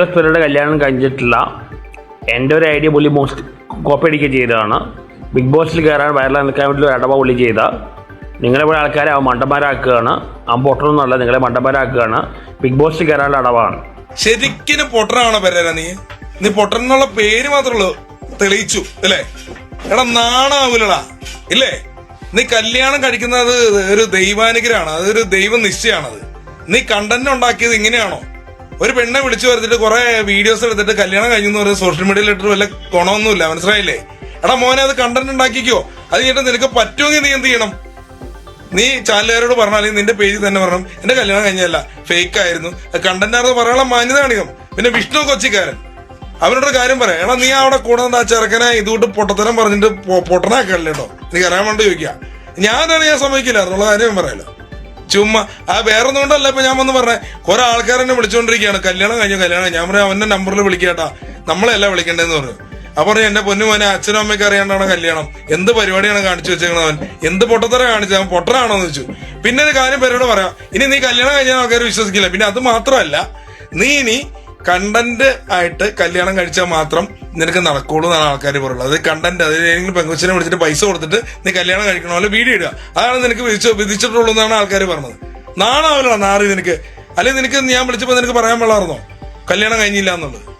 പേരുടെ കല്യാണം കഴിഞ്ഞിട്ടില്ല എന്റെ ഒരു ഐഡിയ പുള്ളി മോസ്റ്റ് കോപ്പി അടിക്കുക ചെയ്തതാണ്. ബിഗ് ബോസിൽ കയറാൻ വയറിൽ നിൽക്കാൻ വേണ്ടി ഒരു അടവ പുള്ളി ചെയ്ത. നിങ്ങളെ ഇവിടെ ആൾക്കാരെ അവൻ മണ്ടന്മാരാക്കുകയാണ്. അവൻ പൊട്ടണമെന്നല്ല നിങ്ങളെ മണ്ടന്മാരാക്കുകയാണ്. ബിഗ് ബോസിൽ കയറാനുള്ള അടവാണ് ശരിക്കും പൊട്ടനാണോ പെരേര നീ. നീ പൊട്ടൻ പേര് മാത്രമേ തെളിയിച്ചു അല്ലേ? എടാ നാണാവൂലടാ. ഇല്ലേ? നീ കല്യാണം കഴിക്കുന്നത് ഒരു ദൈവാനുഗ്രഹമാണ്. അതൊരു ദൈവ നിശ്ചയാണത് നീ കണ്ടന്റ് ഉണ്ടാക്കിയത് ഇങ്ങനെയാണോ? ഒരു പെണ്ണെ വിളിച്ചു വരുത്തിട്ട് കുറെ വീഡിയോസ് എടുത്തിട്ട് കല്യാണം കഴിഞ്ഞു പറഞ്ഞ സോഷ്യൽ മീഡിയയിൽ ഇട്ടിട്ട് വല്ല ഗുണമൊന്നുമില്ല മനസ്സിലായില്ലേ? എടാ മോനെ അത് കണ്ടന്റ് ഉണ്ടാക്കിക്കോ. അത് കഴിഞ്ഞിട്ട് നിനക്ക് പറ്റുമെങ്കിൽ നീ എന്ത് ചെയ്യണം? നീ ചാനലുകാരോട് പറഞ്ഞാൽ നിന്റെ പേജിൽ തന്നെ പറഞ്ഞു എന്റെ കല്യാണം കഴിഞ്ഞല്ല ഫേക്ക് ആയിരുന്നു. കണ്ടന്റ് ആണെന്ന് പറയാനുള്ള മാന്യത കാണിക്കും പിന്നെ വിഷ്ണു കൊച്ചിക്കാരൻ. അവനോട് കാര്യം പറയാം. എടാ നീ അവിടെ കൂടെ എന്താ ചെറുക്കനെ ഇതുകൊണ്ട് പൊട്ടത്തരം പറഞ്ഞിട്ട് പൊട്ടനാക്കല്ലേട്ടോ നീ അറിയാൻ വേണ്ടി ചോദിക്കുക ഞാനാണ് ഞാൻ സമ്മതിക്കില്ല എന്നുള്ള കാര്യം പറയാലോ ചുമ്മാ ആ വേറെ ഒന്നുകൊണ്ടല്ല ഇപ്പൊ ഞാൻ വന്ന് പറഞ്ഞേ. കുറെ ആൾക്കാർ എന്നെ വിളിച്ചുകൊണ്ടിരിക്കുകയാണ് കല്യാണം കഴിഞ്ഞു കല്യാണം ഞാൻ പറയാം അവന്റെ നമ്പറിൽ വിളിക്കാട്ടാ. നമ്മളെല്ലാം വിളിക്കണ്ടേന്ന് പറഞ്ഞു. അപ്പൊ പറഞ്ഞു എന്റെ പൊന്നു മോനെ അച്ഛനും അമ്മയ്ക്ക് അറിയാണ്ടാണ് കല്യാണം. എന്ത് പരിപാടിയാണ് കാണിച്ചു വെച്ചേക്കണത് അവൻ? എന്ത് പൊട്ടത്തര കാണിച്ചത് അവൻ? പൊട്ടനാണോ എന്ന് വെച്ചു പിന്നെ ഒരു കാര്യം പേരോട് പറയാം. ഇനി നീ കല്യാണം കഴിഞ്ഞാൽ ആൾക്കാർ വിശ്വസിക്കില്ല. പിന്നെ അത് മാത്രമല്ല നീ ഇനി കണ്ടന്റ് ആയിട്ട് കല്യാണം കഴിച്ചാൽ മാത്രം നിനക്ക് നടക്കുള്ളൂ എന്നാണ് ആൾക്കാർ പറയുള്ളത് അത് കണ്ടന്റ് അത് ഏതെങ്കിലും പെങ്കുച്ചിനെ വിളിച്ചിട്ട് പൈസ കൊടുത്തിട്ട് നീ കല്യാണം കഴിക്കണോ പോലെ വീഡിയോ ഇടുക. അതാണ് നിനക്ക് വിധിച്ചു വിധിച്ചിട്ടുള്ളൂ എന്നാണ് ആൾക്കാർ പറഞ്ഞത്. നാണാവില്ല നാറി നിനക്ക്. അല്ലെങ്കിൽ നിനക്ക് ഞാൻ വിളിച്ചപ്പോൾ നിനക്ക് പറയാൻ പാടായിരുന്നോ കല്യാണം കഴിഞ്ഞില്ല എന്നുള്ളത്.